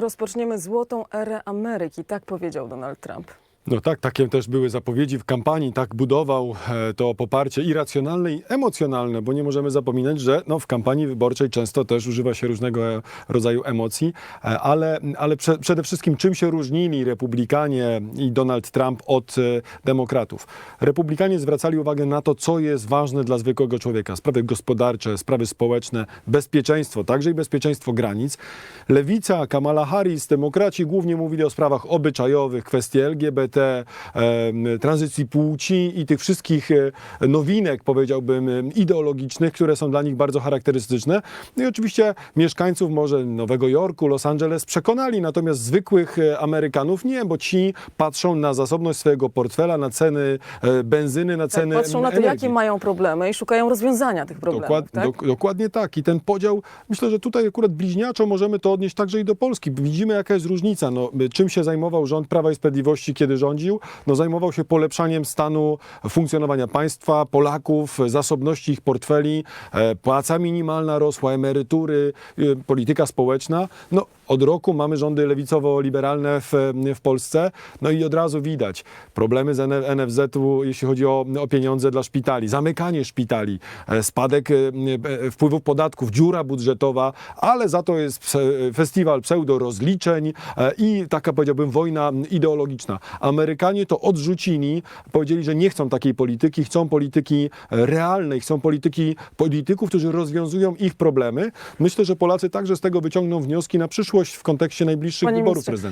Rozpoczniemy złotą erę Ameryki, tak powiedział Donald Trump. No tak, takie też były zapowiedzi w kampanii, tak budował e, to poparcie i racjonalne, i emocjonalne, bo nie możemy zapominać, że no, w kampanii wyborczej często też używa się różnego e, rodzaju emocji, e, ale, ale prze, przede wszystkim czym się różnili republikanie i Donald Trump od demokratów? Republikanie zwracali uwagę na to, co jest ważne dla zwykłego człowieka, sprawy gospodarcze, sprawy społeczne, bezpieczeństwo, także i bezpieczeństwo granic. Lewica, Kamala Harris, demokraci głównie mówili o sprawach obyczajowych, kwestii LGBT, em, tranzycji płci i tych wszystkich e, nowinek, powiedziałbym, ideologicznych, które są dla nich bardzo charakterystyczne. No i oczywiście mieszkańców może Nowego Jorku, Los Angeles przekonali, natomiast zwykłych e, Amerykanów nie, bo ci patrzą na zasobność swojego portfela, na ceny e, benzyny, na Tak, ceny patrzą na to, jakie mają problemy i szukają rozwiązania tych problemów. Dokład, tak? dok- dokładnie tak. I ten podział, myślę, że tutaj akurat bliźniaczo możemy to odnieść także i do Polski. Widzimy, jaka jest różnica. No, czym się zajmował rząd Prawa i Sprawiedliwości, kiedy rządził? No, zajmował się polepszaniem stanu funkcjonowania państwa, Polaków, zasobności ich portfeli, e, płaca minimalna rosła, emerytury, y, polityka społeczna. No, od roku mamy rządy lewicowo-liberalne w, w Polsce, no i od razu widać problemy z NFZ-u, jeśli chodzi o, o pieniądze dla szpitali, zamykanie szpitali, e, spadek e, e, wpływów podatków, dziura budżetowa, ale za to jest festiwal pseudo-rozliczeń e, i taka, powiedziałbym, wojna ideologiczna. Amerykanie to odrzucili, powiedzieli, że nie chcą takiej polityki, chcą polityki realnej, chcą polityki polityków, którzy rozwiązują ich problemy. Myślę, że Polacy także z tego wyciągną wnioski na przyszłość w kontekście najbliższych Panie wyborów prezydenckich.